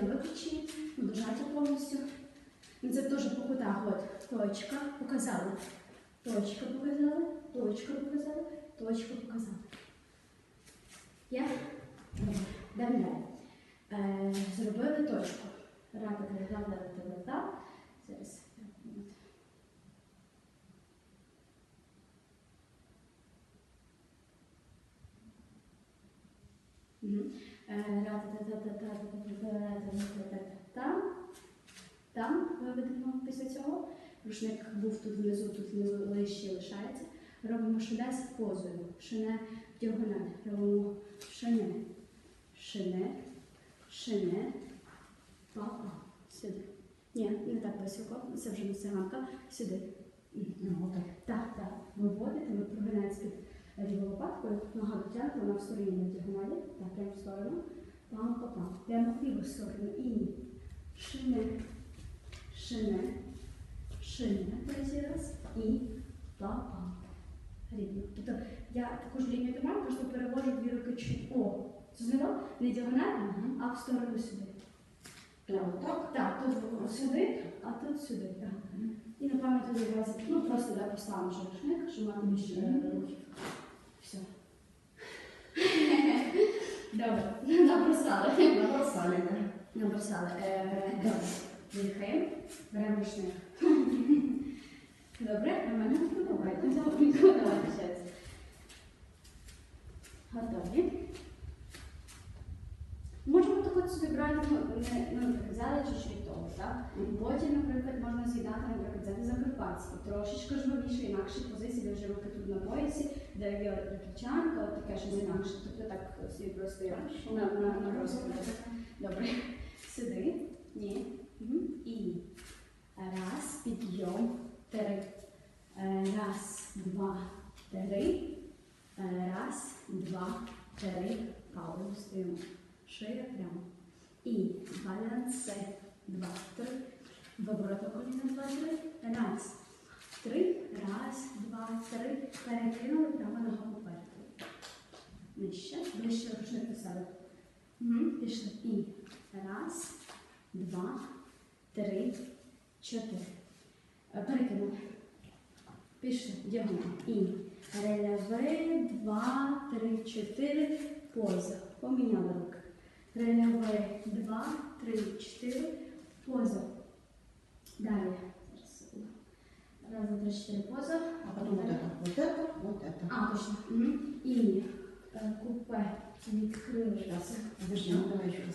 Виключені, дожаття повністю. Ну, Це теж по. От точка показали. Точка показали, точка показали, точка показали. Я далі. Е, зробили точку. Рада, рада, рада. Зараз. Там, там виведемо після цього. Рушник був тут внизу, тут внизу лише лишається. Робимо шине з позою. Шине в діагональ. Робимо шине. Шине. Шине. Папа. Сюди. Ні, не так високо. Це вже не циганка. Сюди. Ну. Так, так. Виводите, ви прогинаєте лівою лопаткою, нога дотягнута, вона в стороні на діагоналі, так, прямо в сторону. Пам, пам, пам. Прямо в ліву сторону. І шине, шине, шине, третій раз. І пам-пам. Рівно. Тобто я таку ж лінію тримаю, просто перевожу дві руки чуть. О, зрозуміло? Не діагонально, а в сторону сюди. Прямо так. Так, тут сюди, а тут сюди. Так. І тоді одразу, ну просто да, поставимо ще рушник, щоб мати більше е, рухів. Все. Добре, набросали. Набросали, да. Набросали. Е, Добре. Дихаємо, беремо рушник. Добре, на мене подобається. Давайте зараз. Готові. Можемо так от собі брати, ну, не, ну, того, так? Потім, наприклад, можна з'їдати, наприклад, взяти закарпатський, трошечки жвавіше, інакші позиції, де вже руки тут на поясі, де є раківчанка, от таке щось інакше. Тобто так собі просто на, на, на розкладі. Добре. Сюди. Ні. І раз, підйом, три. Е, Раз, два, три. Е, Раз, два, три. Паузу стоїмо. Шия прямо. І балансе. Два, три. Вибороти коліна, два, три. Раз, три. Раз, два, три. Перекинули прямо ногу попереду. Нижче. Ближче рушник до себе. Угу. Пішли. І раз, два, три, чотири. Е, Перекинули. Пішли. Діагональ. І релеве, два, три, чотири. Поза. Поміняли руки. Релеве, два, три, чотири Поза. Далі. Зараз, секунду. Раз, два, три, чотири. Поза. А потом вот это, вот это, вот это. А, точно. Угу. І е, купе відкрили. Сейчас, подожди, ну давай еще раз.